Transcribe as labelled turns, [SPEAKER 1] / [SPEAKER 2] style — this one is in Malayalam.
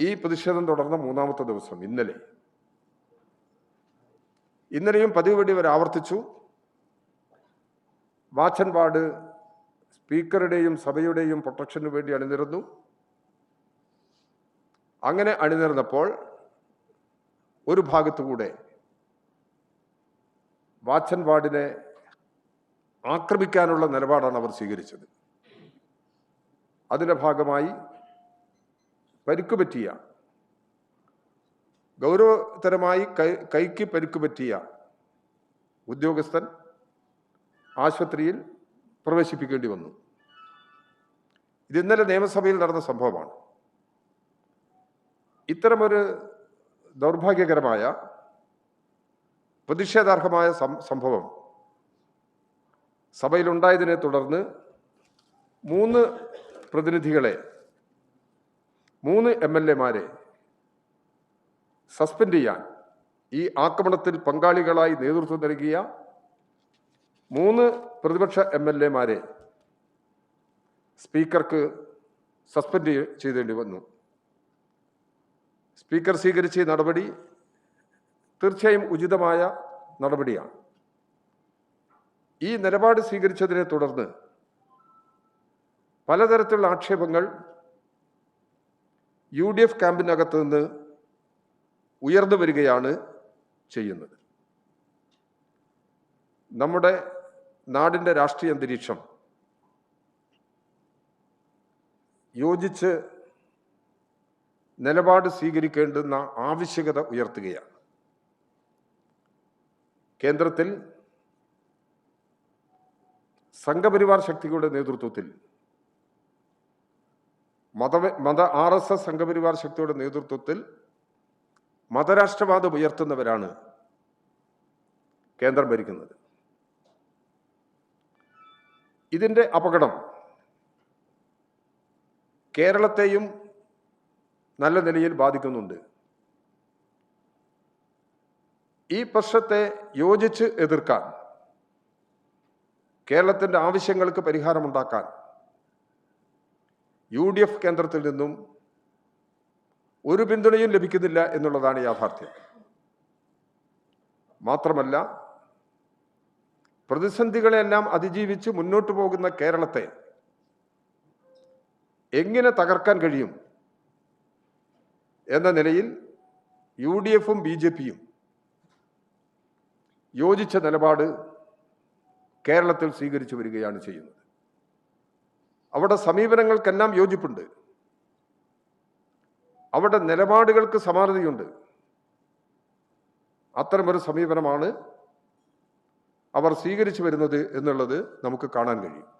[SPEAKER 1] ഈ പ്രതിഷേധം തുടർന്ന മൂന്നാമത്തെ ദിവസം ഇന്നലെ. ഇന്നലെയും പതിവ് വഴി അവർ ആവർത്തിച്ചു. വാച്ചൻപാട് സ്പീക്കറുടെയും സഭയുടെയും പ്രൊട്ടക്ഷനു വേണ്ടി അണിനിരുന്നു. അങ്ങനെ അണിനിരന്നപ്പോൾ ഒരു ഭാഗത്തുകൂടെ വാച്ചൻ വാർഡിനെ ആക്രമിക്കാനുള്ള നിലപാടാണ് അവർ സ്വീകരിച്ചത്. അതിന്റെ ഭാഗമായി പരിക്കുപറ്റിയ ഗൗരവതരമായി കൈ കൈക്ക് പരിക്കുപറ്റിയ ഉദ്യോഗസ്ഥൻ ആശുപത്രിയിൽ പ്രവേശിപ്പിക്കേണ്ടി വന്നു. ഇത് ഇന്നലെ നിയമസഭയിൽ നടന്ന സംഭവമാണ്. ഇത്തരമൊരു ദൗർഭാഗ്യകരമായ പ്രതിഷേധാർഹമായ സംഭവം സഭയിലുണ്ടായതിനെ തുടർന്ന് മൂന്ന് പ്രതിനിധികളെ മൂന്ന് എം എൽ എമാരെ സസ്പെൻഡ് ചെയ്യാൻ ഈ ആക്രമണത്തിൽ പങ്കാളികളായി നേതൃത്വം നൽകിയ മൂന്ന് പ്രതിപക്ഷ എം എൽ എമാരെ സ്പീക്കർക്ക് സസ്പെൻഡ് ചെയ്തേണ്ടി വന്നു. സ്പീക്കർ സ്വീകരിച്ച നടപടി തീർച്ചയായും ഉചിതമായ നടപടിയാണ്. ഈ നിലപാട് സ്വീകരിച്ചതിനെ തുടർന്ന് പലതരത്തിലുള്ള ആക്ഷേപങ്ങൾ യു ഡി എഫ് ക്യാമ്പിനകത്ത് നിന്ന് ഉയർന്നു വരികയാണ് ചെയ്യുന്നത്. നമ്മുടെ നാടിന്റെ രാഷ്ട്രീയ അന്തരീക്ഷം യോജിച്ച് നിലപാട് സ്വീകരിക്കേണ്ടുന്ന ആവശ്യകത ഉയർത്തുകയാണ്. കേന്ദ്രത്തിൽ സംഘപരിവാർ ശക്തികളുടെ നേതൃത്വത്തിൽ മത മത ആർ എസ് എസ് സംഘപരിവാർ ശക്തിയുടെ നേതൃത്വത്തിൽ മതരാഷ്ട്രവാദം ഉയർത്തുന്നവരാണ് കേന്ദ്രം ഭരിക്കുന്നത്. ഇതിന്റെ അപകടം കേരളത്തെയും നല്ല നിലയിൽ ബാധിക്കുന്നുണ്ട്. ഈ പ്രശ്നത്തെ യോജിച്ച് എതിർക്കാൻ കേരളത്തിന്റെ ആവശ്യങ്ങൾക്ക് പരിഹാരമുണ്ടാക്കാൻ യു ഡി എഫ് കേന്ദ്രത്തിൽ നിന്നും ഒരു പിന്തുണയും ലഭിക്കുന്നില്ല എന്നുള്ളതാണ് യാഥാർത്ഥ്യം. മാത്രമല്ല പ്രതിസന്ധികളെല്ലാം അതിജീവിച്ച് മുന്നോട്ട് പോകുന്ന കേരളത്തെ എങ്ങനെ തകർക്കാൻ കഴിയും എന്ന നിലയിൽ യു ഡി എഫും ബി ജെ പിയും യോജിച്ച നിലപാട് കേരളത്തിൽ സ്വീകരിച്ചു വരികയാണ് ചെയ്യുന്നത്. അവിടെ സമീപനങ്ങൾക്കെല്ലാം യോജിപ്പുണ്ട്. അവിടെ നിലപാടുകൾക്ക് സമാനതയുണ്ട്. അത്തരമൊരു സമീപനമാണ് അവർ സ്വീകരിച്ചു വരുന്നത് എന്നുള്ളത് നമുക്ക് കാണാൻ കഴിയും.